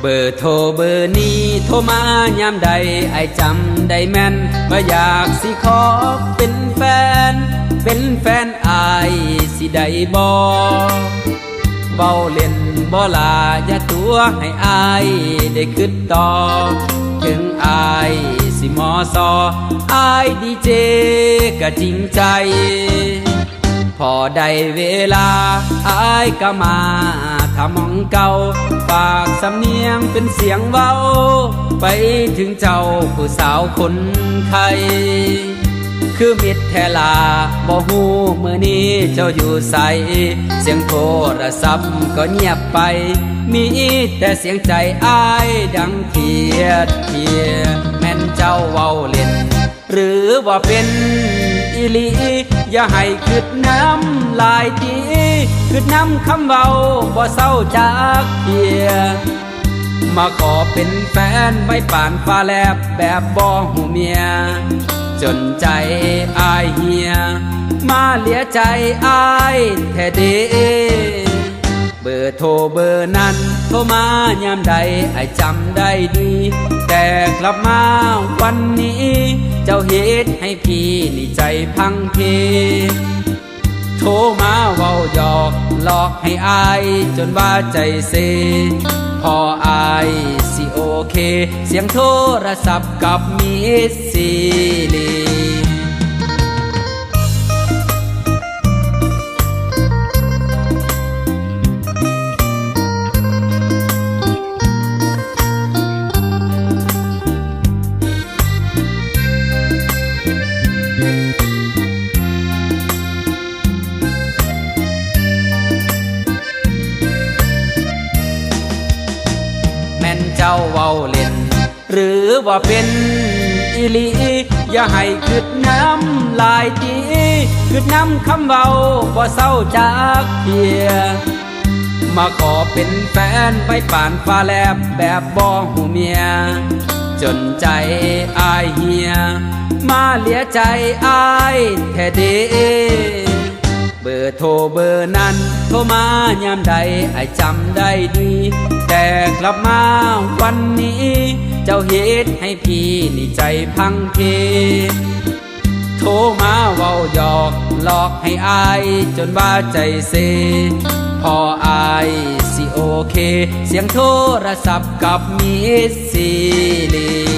เบอร์โทรเบอร์นี้โทรมายามใดไอจำได้แม่นว่าอยากสิขอเป็นแฟน เป็นแฟนไอสิได้บ่เบาเล่นบ่ลาอย่าตัวให้อายได้คิดต่อ ถึงอายสิมอซออายดีเจก็จริงใจ พอได้เวลาอายก็มา ถ้ามองเก่าฝากสำเนียงเป็นเสียงเว้า ไปถึงเจ้าผู้สาวคนไทยคือมิตรแทลาบ่ฮู้มือนี้เจ้าอยู่ใส เสียงโทรศัพท์ก็เงียบไป มีแต่เสียงใจอายดังเทียดเทียแม่นเจ้าเว้าเล่น หรือว่าเป็น อีหลีอย่าให้คืดน้ำลายทีคืดน้ำคำเบาบ่เศร้าจากเพียมาขอเป็นแฟนไว้ป่านฟ้าแลบแบบบ่หูเมีย จนใจอายเฮีย มาเหลียใจอายแท้เด เบอร์โทรเบอร์นั้น โทรมายามใดไอจำได้ดี แต่กลับมาวันนี้ เจ้าเหตุให้พี่นี่ใจพังเพโทรมาเว้าหยอกหลอกให้อายจนว่าใจเซ พออายสิโอเค เสียงโทรศัพท์กับมีซี เจ้าเว้าเล่น หรือว่าเป็นอีลีอย่าให้คืดน้ำลายตีคืดน้ำคำเบาบ่เศร้าจากเพีย มาขอเป็นแฟนไว้ป่านฟ้าแลบแบบบ่หูเมีย จนใจอายเฮีย มาเหลียใจอายแท้เด เบอร์โทรเบอร์นั้น โทรมายามใดไอจำได้ดี แต่กลับมาวันนี้ เจ้าเหตุให้พี่นี่ใจพังเพโทรมาเว้าหยอกหลอกให้อายจนว่าใจเซ พออายสิโอเค เสียงโทรศัพท์กับมีซีลี